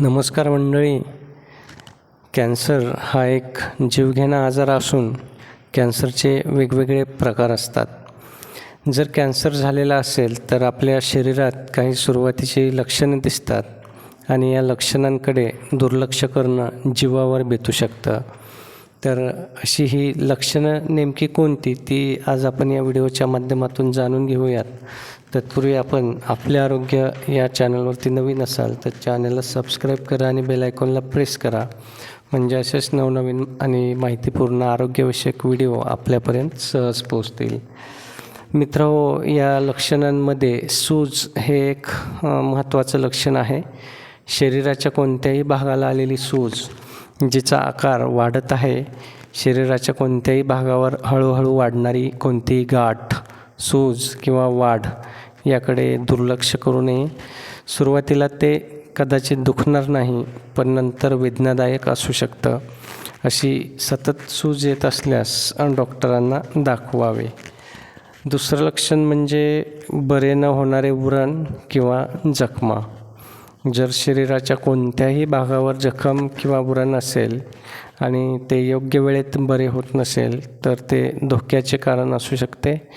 नमस्कार मंडळी. कॅन्सर हा एक जीवघेणा आजार असून कॅन्सरचे वेगवेगळे प्रकार असतात. जर कॅन्सर झालेला असेल तर आपल्या शरीरात काही सुरुवातीची लक्षणे दिसतात आणि या लक्षणांकडे दुर्लक्ष करणं जीवावर बेतू शकतं. तर अशी ही लक्षणं नेमकी कोणती ती आज आपण या व्हिडिओच्या माध्यमातून जाणून घेऊयात. तत्पूर्वी आपण आपले आरोग्य या चॅनलवरती नवीन असाल तर चॅनलला सबस्क्राईब करा आणि बेल आयकॉनला प्रेस करा. म्हणजे असेच नवनवीन आणि माहितीपूर्ण आरोग्यविषयक व्हिडिओ आपल्यापर्यंत सहज पोचतील मित्र या लक्षणांमध्ये सूज हे एक महत्त्वाचं लक्षण आहे. शरीराच्या कोणत्याही भागाला आलेली सूज जिचा आकार वाढत आहे शरीराच्या कोणत्याही भागावर हळूहळू वाढणारी कोणतीही गाठ सूज किंवा वाढ याकडे दुर्लक्ष करू नये. सुरुवातीला ते कदाचित दुखणार नाही पण नंतर वेदनादायक असू शकतं. अशी सतत सूज येत असल्यास डॉक्टरांना दाखवावे. दुसरं लक्षण म्हणजे बरे न होणारे व्रण किंवा जखमा. जर शरीराच्या कोणत्याही भागावर जखम किंवा व्रण असेल आणि ते योग्य वेळेत बरे होत नसेल तर ते धोक्याचे कारण असू शकते.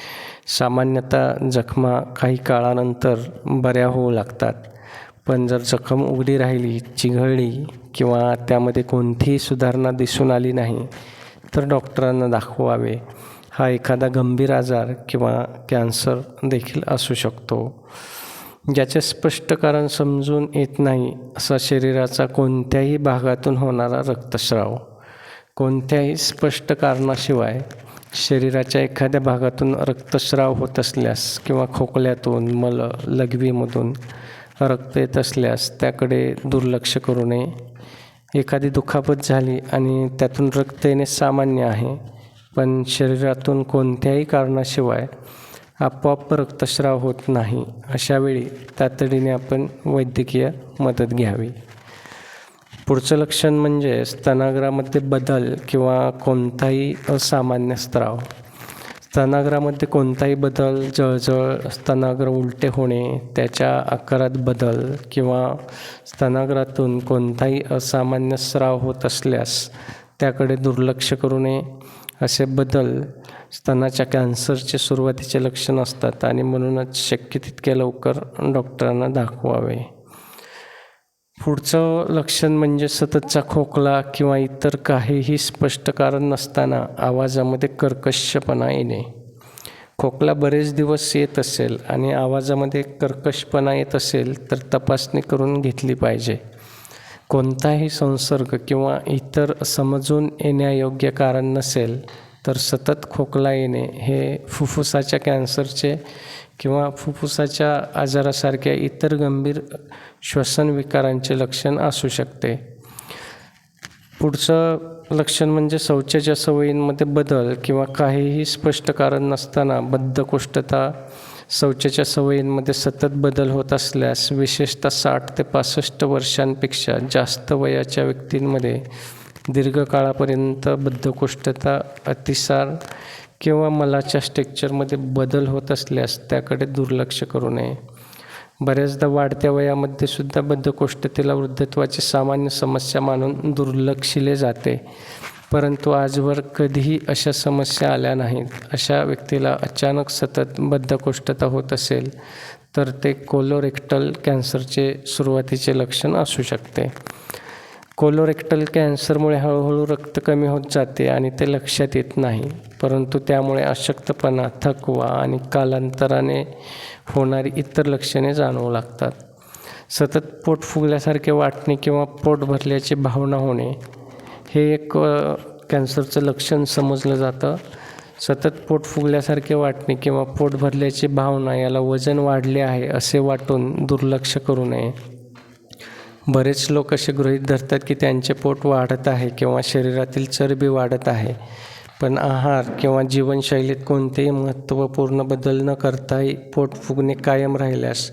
सामान्यतः जखमा काही काळानंतर बऱ्या होऊ लागतात. पण जर जखम उघडी राहिली चिघळली किंवा त्यामध्ये कोणतीही सुधारणा दिसून आली नाही तर डॉक्टरांना दाखवावे. हा एखादा गंभीर आजार किंवा कॅन्सर देखील असू शकतो. ज्याचे स्पष्ट कारण समजून येत नाही असा शरीराचा कोणत्याही भागातून होणारा रक्तस्राव. कोणत्याही स्पष्ट कारणाशिवाय शरीराच्या एखाद्या भागातून रक्तस्राव होत असल्यास किंवा खोकल्यातून मल लघवीमधून रक्त येत असल्यास त्याकडे दुर्लक्ष करू नये. एखादी दुखापत झाली आणि त्यातून रक्त येणे सामान्य आहे पण शरीरातून कोणत्याही कारणाशिवाय आपोआप रक्तस्राव होत नाही. अशावेळी तातडीने आपण वैद्यकीय मदत घ्यावी. पुढचं लक्षण म्हणजे स्तनाग्रामध्ये बदल किंवा कोणताही असामान्य स्त्राव. स्तनाग्रामध्ये कोणताही बदल जळजळ स्तनाग्र उलटे होणे त्याच्या आकारात बदल किंवा स्तनाग्रातून कोणताही असामान्य स्राव होत असल्यास त्याकडे दुर्लक्ष करू नये. असे बदल स्तनाच्या कॅन्सरचे सुरुवातीचे लक्षण असतात आणि म्हणूनच शक्य तितक्या लवकर डॉक्टरांना दाखवावे. पुढचं लक्षण म्हणजे सततचा खोकला किंवा इतर काहीही स्पष्ट कारण नसताना आवाजामध्ये कर्कशपणा येणे. खोकला बरेच दिवस येत असेल आणि आवाजामध्ये कर्कशपणा येत असेल तर तपासणी करून घेतली पाहिजे. कोणताही संसर्ग किंवा इतर समजून येण्यायोग्य कारण नसेल तर सतत खोकला येणे हे फुफ्फुसाच्या कॅन्सरचे किंवा फुफ्फुसाच्या आजारासारख्या इतर गंभीर श्वसन विकारांचे लक्षण असू शकते. पुढचं लक्षण म्हणजे शौचाच्या सवयींमध्ये बदल किंवा काहीही स्पष्ट कारण नसताना बद्धकोष्ठता शौचाच्या सवयींमध्ये सतत बदल होत असल्यास विशेषतः साठ ते पासष्ट वर्षांपेक्षा जास्त वयाच्या व्यक्तींमध्ये दीर्घकाळापर्यंत बद्धकोष्ठता अतिसार किंवा मलाच्या स्ट्रक्चरमध्ये बदल होत असल्यास त्याकडे दुर्लक्ष करू नये. बऱ्याचदा वाढत्या वयामध्ये सुद्धा बद्धकोष्ठतेला वृद्धत्वाची सामान्य समस्या मानून दुर्लक्षिले जाते. परंतु आजवर कधीही अशा समस्या आल्या नाहीत. अशा व्यक्तीला अचानक सतत बद्धकोष्ठता होत असेल तर ते कोलोरेक्टल कॅन्सरचे सुरुवातीचे लक्षण असू शकते. कोलोरेक्टल कॅन्सरमुळे हळूहळू रक्त कमी होत जाते आणि ते लक्षात येत नाही परंतु त्यामुळे अशक्तपणा थकवा आणि कालांतराने होणारी इतर लक्षणे जाणवू लागतात. सतत पोट फुगल्यासारखे वाटणे किंवा पोट भरल्याची भावना होणे हे एक कॅन्सरचं लक्षण समजलं जातं. सतत पोट फुगल्यासारखे वाटणे किंवा पोट भरल्याची भावना याला वजन वाढले आहे असे वाटून दुर्लक्ष करू नये. बरेच लोक असे गृहीत धरतात की त्यांचे पोट वाढत आहे किंवा शरीरातील चरबी वाढत आहे. पण आहार किंवा जीवनशैलीत कोणतेही महत्त्वपूर्ण बदल न करताही पोट फुगणे कायम राहिल्यास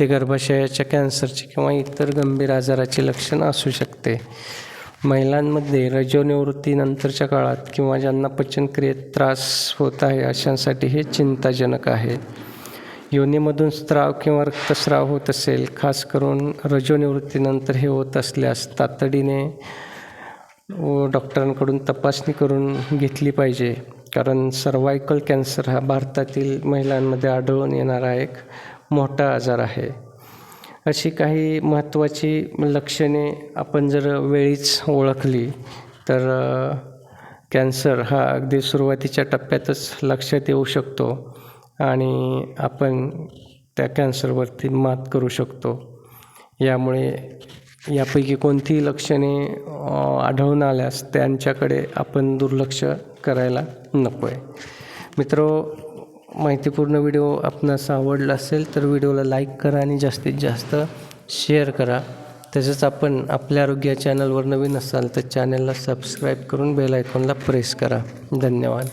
ते गर्भाशयाच्या कॅन्सरचे किंवा इतर गंभीर आजाराचे लक्षण असू शकते. महिलांमध्ये रजोनिवृत्तीनंतरच्या काळात किंवा ज्यांना पचनक्रियेत त्रास होत आहे अशांसाठी हे चिंताजनक आहे. योनीमधून स्त्राव किंवा रक्तस्राव होत असेल खास करून रजोनिवृत्तीनंतर हे होत असल्यास तातडीने व डॉक्टरांकडून तपासणी करून घेतली पाहिजे कारण सर्वायकल कॅन्सर हा भारतातील महिलांमध्ये आढळून येणारा एक मोठा आजार आहे. अशी काही महत्त्वाची लक्षणे आपण जर वेळीच ओळखली तर कॅन्सर हा अगदी सुरुवातीच्या टप्प्यातच लक्षात येऊ शकतो आणि आपण त्या कॅन्सरवरती मात करू शकतो. यामुळे यापैकी कोणतीही लक्षणे आढळून आल्यास त्यांच्याकडे आपण दुर्लक्ष करायला नको आहे मित्रो माहितीपूर्ण व्हिडिओ आपणास आवडला असेल तर व्हिडिओला लाईक करा आणि जास्तीत जास्त शेअर करा. तसंच आपण आपल्या आरोग्य चॅनलवर नवीन असाल तर चॅनलला सबस्क्राईब करून बेल आयकॉनला प्रेस करा. धन्यवाद.